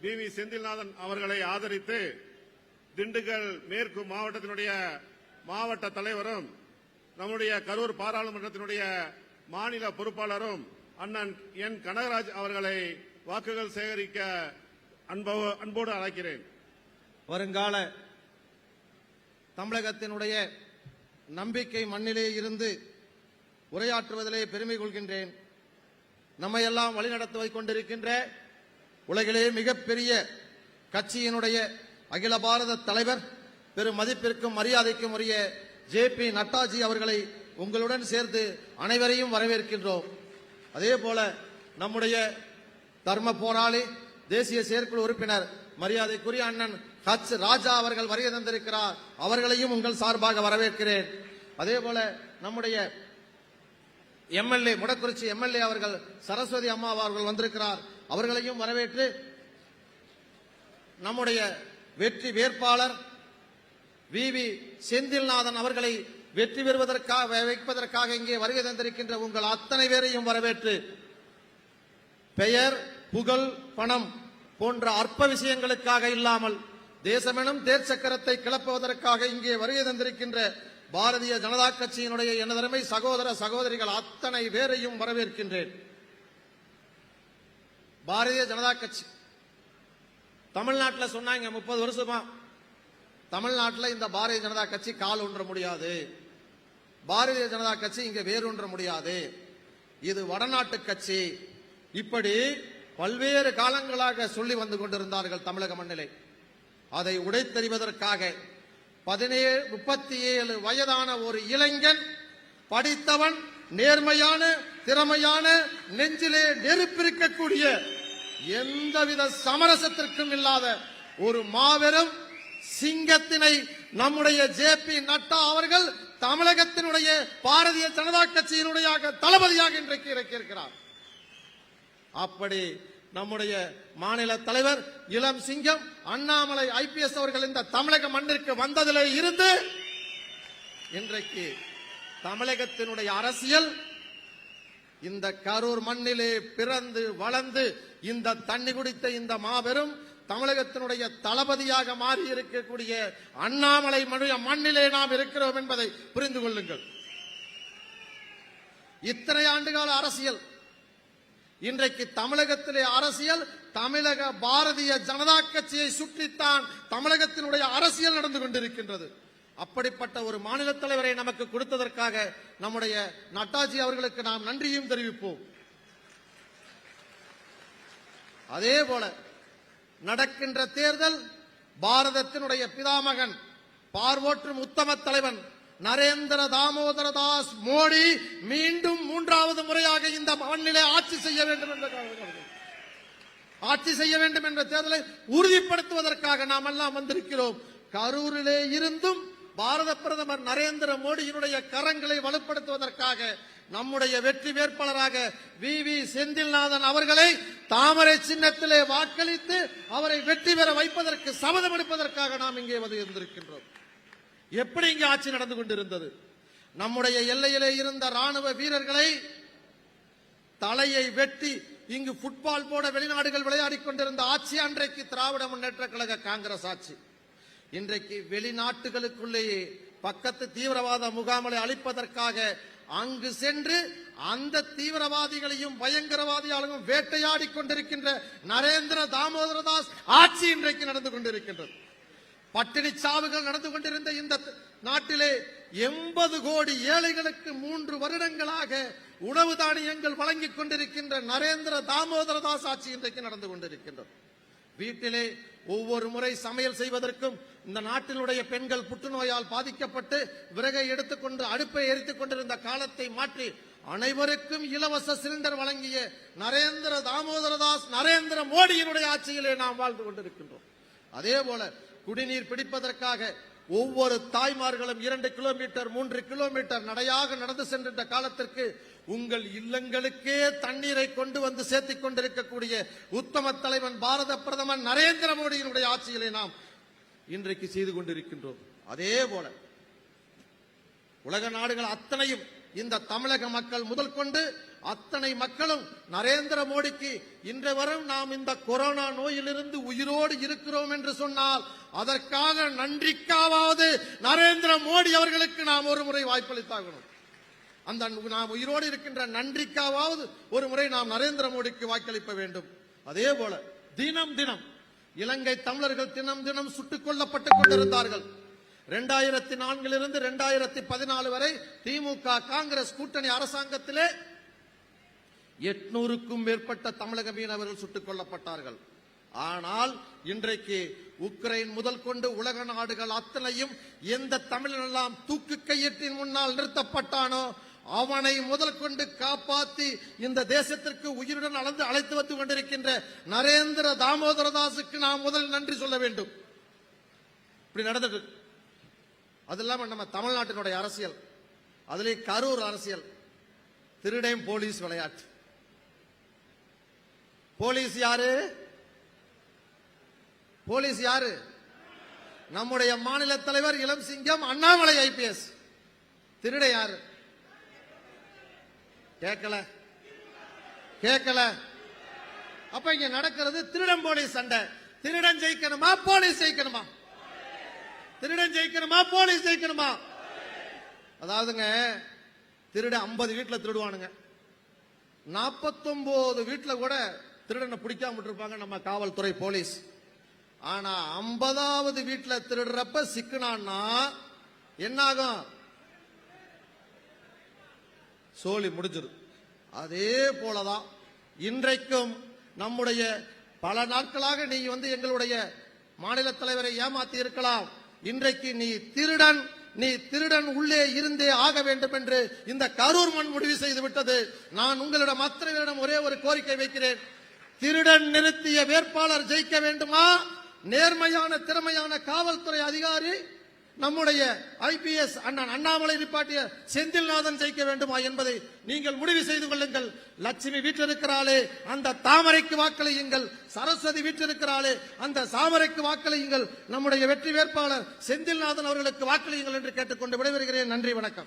T V. Senthilnathan அவர்களை ஆதரித்து திண்டுக்கல் மேற்கு மாவட்டத்தினுடைய மாவட்ட தலைவரும் நம்முடைய கரூர் பாராளுமன்றத்தினுடைய மாநில பொறுப்பாளரும் அண்ணன் என். கனகராஜ் அவர்களை வாக்குகள் சேகரிக்க அன்போ- அன்போடு அழைக்கிறேன். வருங்கால தமிழகத்தினுடைய நம்பிக்கை மண்ணிலே இருந்து உரையாற்றுவதிலே பெருமை கொள்கின்றேன். நம்மையெல்லாம் வழிநடத்துவதை கொண்டிருக்கின்ற உலகிலேயே மிகப்பெரிய கட்சியினுடைய அகில பாரத தலைவர் பெரும் மதிப்பிற்கும் மரியாதைக்கும் உரிய ஜே பி நட்டாஜி அவர்களை உங்களுடன் சேர்த்து அனைவரையும் வரவேற்கின்றோம். அதே போல நம்முடைய தர்ம போராளி தேசிய செயற்குழு உறுப்பினர் மரியாதைக்குரிய அண்ணன் ஹச் ராஜா அவர்கள் வருகை தந்திருக்கிறார். அவர்களையும் உங்கள் சார்பாக வரவேற்கிறேன். அதே போல நம்முடைய எம்எல்ஏ முடக்குறிச்சி எம்எல்ஏ அவர்கள் சரஸ்வதி அம்மா அவர்கள் வந்திருக்கிறார். அவர்களையும் வரவேற்று நம்முடைய வெற்றி வேட்பாளர் வி. வி. செந்தில்நாதன் அவர்களை வெற்றி பெறுவதற்காக வைப்பதற்காக இங்கே வருகை தந்திருக்கின்ற உங்கள் அத்தனை பேரையும் வரவேற்று பெயர் புகழ் பணம் போன்ற அற்ப விஷயங்களுக்காக இல்லாமல் தேசமெனும் தேர் சக்கரத்தை கிளப்புவதற்காக இங்கே வருகை தந்திருக்கின்ற பாரதிய ஜனதா கட்சியினுடைய எனதருமை சகோதர சகோதரிகள் அத்தனை பேரையும் வரவேற்கின்றேன். பாரதிய ஜனதா கட்சி. தமிழ்நாட்டில் சொன்னாங்க முப்பது வருஷமா. தமிழ்நாட்டில் இந்த பாரதிய ஜனதா கட்சி கால் ஊன்ற முடியாது. பாரதிய ஜனதா கட்சி இங்க வேரூன்ற முடியாது. இது வடநாட்டு கட்சி. இப்படி பல்வேறு காலங்களாக சொல்லி வந்து கொண்டிருந்தார்கள் தமிழக மண்ணிலே. அதை உடைத்தெறிவதற்காக பதினேழு முப்பத்தி ஏழு வயதான ஒரு இளைஞன் படித்தவன் நேர்மையான திறமையான நெஞ்சிலே நெருப்பிருக்கக்கூடிய எந்தவித சமரசத்திற்கும் இல்லாத ஒரு மாபெரும் சிங்கத்தினை நம்முடைய ஜே பி நட்டா அவர்கள் தமிழகத்தினுடைய பாரதிய ஜனதா கட்சியினுடைய தளபதியாக இன்றைக்கு இறக்கியிருக்கிறார் அப்படி நம்முடைய மாநில தலைவர் இளம் சிங்கம் அண்ணாமலை ஐபிஎஸ் அவர்கள் இந்த தமிழக மண்ணிற்கு வந்ததிலே இருந்து இன்றைக்கு தமிழகத்தினுடைய அரசியல் இந்த கரூர் மண்ணிலே பிறந்து வளர்ந்து இந்த தண்ணி குடித்த இந்த மாபெரும் தமிழகத்தினுடைய தளபதியாக மாறி இருக்கக்கூடிய அண்ணாமலை மண்ணிலே நாம் இருக்கிறோம் என்பதை புரிந்து கொள்ளுங்கள். இத்தனை ஆண்டுகால அரசியல். இன்றைக்கு தமிழகத்திலே அரசியல் தமிழக பாரதிய ஜனதா கட்சியை சுற்றித்தான் தமிழகத்தினுடைய அரசியல் நடந்து கொண்டிருக்கின்றது. அப்படிப்பட்ட ஒரு மாநில தலைவரை நமக்கு கொடுத்ததற்காக நம்முடைய நட்டாஜி அவர்களுக்கு நாம் நன்றியும் தெரிவிப்போம். அதே போல நடக்கின்ற தேர்தல் பாரதத்தினுடைய பிதாமகன் பார்வோற்றும் உத்தம தலைவன் நரேந்திர தாமோதர தாஸ் மோடி மீண்டும் மூன்றாவது முறையாக இந்த மண்ணிலே ஆட்சி செய்ய வேண்டும் என்ற ஆட்சி செய்ய வேண்டும் என்ற தேர்தலை உறுதிப்படுத்துவதற்காக நாம் எல்லாம் வந்திருக்கிறோம். கரூரிலே இருந்தும் பாரத பிரதமர் நரேந்திர மோடியினுடைய கரங்களை வலுப்படுத்துவதற்காக நம்முடைய வெற்றி வேட்பாளராக வி. வி. செந்தில்நாதன் அவர்களை தாமரை சின்னத்திலே வாக்களித்து அவரை வெற்றி பெற வைப்பதற்கு சபதம் எடுப்பதற்காக நாம் இங்கே வந்து இருந்திருக்கின்றோம். எப்படி இங்கே ஆட்சி நடந்து கொண்டிருந்தது? நம்முடைய எல்லையிலே இருந்த ராணுவ வீரர்களை தலையை வெட்டி இங்கு ஃபுட்பால் போட வெளிநாடுகள் விளையாடிக் கொண்டிருந்த ஆட்சி அன்றைக்கு திராவிட முன்னேற்ற கழக காங்கிரஸ் ஆட்சி. இன்றைக்கு வெளிநாட்டுகளுக்குள்ளேயே பக்கத்து தீவிரவாத முகாம்களை அழிப்பதற்காக அங்கு சென்று அந்த தீவிரவாதிகளையும் பயங்கரவாதிகளையும் வேட்டையாடி கொண்டிருக்கின்ற நரேந்திர தாமோதரதாஸ் ஆட்சி இன்றைக்கு நடந்து கொண்டிருக்கின்றது. பட்டினி சாவுகள் நடந்து கொண்டிருந்த இந்த நாட்டிலே எண்பது கோடி ஏழைகளுக்கு மூன்று வருடங்களாக உணவு தானியங்கள் வழங்கிக் கொண்டிருக்கின்ற நரேந்திர தாமோதரதாஸ் ஆட்சி இன்றைக்கு நடந்து கொண்டிருக்கின்றது. வீட்டிலே ஒவ்வொரு முறை சமையல் செய்வதற்கும் இந்த நாட்டினுடைய பெண்கள் புற்றுநோயால் பாதிக்கப்பட்டு விறகை எடுத்துக்கொண்டு அடுப்பை எரித்துக் கொண்டிருந்த காலத்தை மாற்றி அனைவருக்கும் இலவச சிலிண்டர் வழங்கிய நரேந்திர தாமோதரதாஸ் நரேந்திர மோடியினுடைய ஆட்சியிலே நாம் வாழ்ந்து கொண்டிருக்கின்றோம். அதே போல குடிநீர் பிடிப்பதற்காக ஒவ்வொரு தாய்மார்களும் இரண்டு கிலோமீட்டர் மூன்று கிலோமீட்டர் நடையாக நடந்து சென்ற காலத்திற்கு உங்கள் இல்லங்களுக்கே தண்ணீரை கொண்டு வந்து சேர்த்திக் கொண்டிருக்கக்கூடிய உத்தம தலைவன் பாரத பிரதமர் நரேந்திர மோடியினுடைய ஆட்சியிலே நாம் இன்றைக்கு செய்து கொண்டிருக்கின்றோம். அதே போல உலக நாடுகள் அத்தனையும் இந்த தமிழக மக்கள் முதல் கொண்டு அத்தனை மக்களும் நரேந்திர மோடிக்கு இன்று வரும் நாம் இந்த கொரோனா நோயிலிருந்து உயிரோடு இருக்கிறோம் என்று சொன்னால் அதற்காக நன்றிக்காவது நரேந்திர மோடி அவர்களுக்கு நாம் ஒரு முறை வாய்ப்பளித்தாகணும். அந்த நாம் உயிரோடு இருக்கின்ற நன்றிக்காவது ஒரு முறை நாம் நரேந்திர மோடிக்கு வாக்களிக்க வேண்டும். அதே போல தினம் தினம் இலங்கை தமிழர்கள் தினம் தினம் சுட்டுக் கொல்லப்பட்டுக் கொண்டிருந்தார்கள். இரண்டாயிரத்தி நான்கிலிருந்து இரண்டாயிரத்தி பதினாலு வரை திமுக காங்கிரஸ் கூட்டணி அரசாங்கத்திலே எட்நூறுக்கும் மேற்பட்ட தமிழக மீனவர்கள் சுட்டுக் கொல்லப்பட்டார்கள். ஆனால் இன்றைக்கு உக்ரைன் முதல் கொண்டு உலக நாடுகள் அத்தனையும் எந்த தமிழனெல்லாம் தூக்கு கையெட்டின் முன்னால் நிறுத்தப்பட்டானோ அவனை முதல் கொண்டு காப்பாத்தி இந்த தேசத்திற்கு உயிருடன் அளந்து அழைத்து வந்து கொண்டிருக்கின்ற நரேந்திர தாமோதரதாசுக்கு நாம் முதல் நன்றி சொல்ல வேண்டும். இப்படி நடந்தது. அது இல்லாம நம்ம தமிழ்நாட்டினுடைய அரசியல் அதிலே கரூர் அரசியல் திருடையும் போலீஸ் விளையாட்டு. போலீஸ் யாரு? போலீஸ் யாரு? நம்முடைய மாநில தலைவர் இளம் சிங்கம் அண்ணாமலை ஐபிஎஸ். திருட யாரு? கேட்கல. கேட்கல. அப்ப இங்க நடக்கிறது திருடன் போலீஸ் சண்டை. திருடன் ஜெயிக்கணுமா போலீஸ் ஜெயிக்கணுமா? திருடன் ஜெயிக்கணுமா போலீஸ் ஜெயிக்கணுமா? அதாவதுங்க திருட 50 வீட்டுல திருடுவானுங்க. 49 வீட்டுல கூட திருடனை பிடிக்காம விட்டுருப்பாங்க நம்ம காவல்துறை போலீஸ். ஆனா 50வது வீட்டுல திருடுறப்ப சிக்குனான்னா என்னாகும்? சோழி முடிஞ்சிடும். அதே போலதான் இன்றைக்கும் நம்முடைய பல நாட்களாக நீ வந்து எங்களுடைய மாநில தலைவரை ஏமாத்தி இருக்கலாம். இன்றைக்கு நீ திருடன் நீ திருடன் உள்ளே இருந்தே ஆக வேண்டும் என்று இந்த கரூர் மண் முடிவு செய்து விட்டது. நான் உங்களிடம் அத்தனை ஒரே ஒரு கோரிக்கை வைக்கிறேன். திருடன் நிறுத்திய வேட்பாளர் ஜெயிக்க வேண்டுமா? நேர்மையான திறமையான காவல்துறை அதிகாரி நம்முடைய ஐபிஎஸ் அண்ணன் அண்ணாமலை நிப்பாட்டிய செந்தில்நாதன் ஜெயிக்க வேண்டுமா என்பதை நீங்கள் முடிவு செய்து கொள்ளுங்கள். லட்சுமி வீற்றிருக்கிறாளே அந்த தாமரைக்கு வாக்களியுங்கள். சரஸ்வதி வீற்றிருக்கிறாளே அந்த சாமரைக்கு வாக்களியுங்கள். நம்முடைய வெற்றி வேட்பாளர் செந்தில்நாதன் அவர்களுக்கு வாக்களியுங்கள் என்று கேட்டுக்கொண்டு விடைபெறுகிறேன். நன்றி வணக்கம்.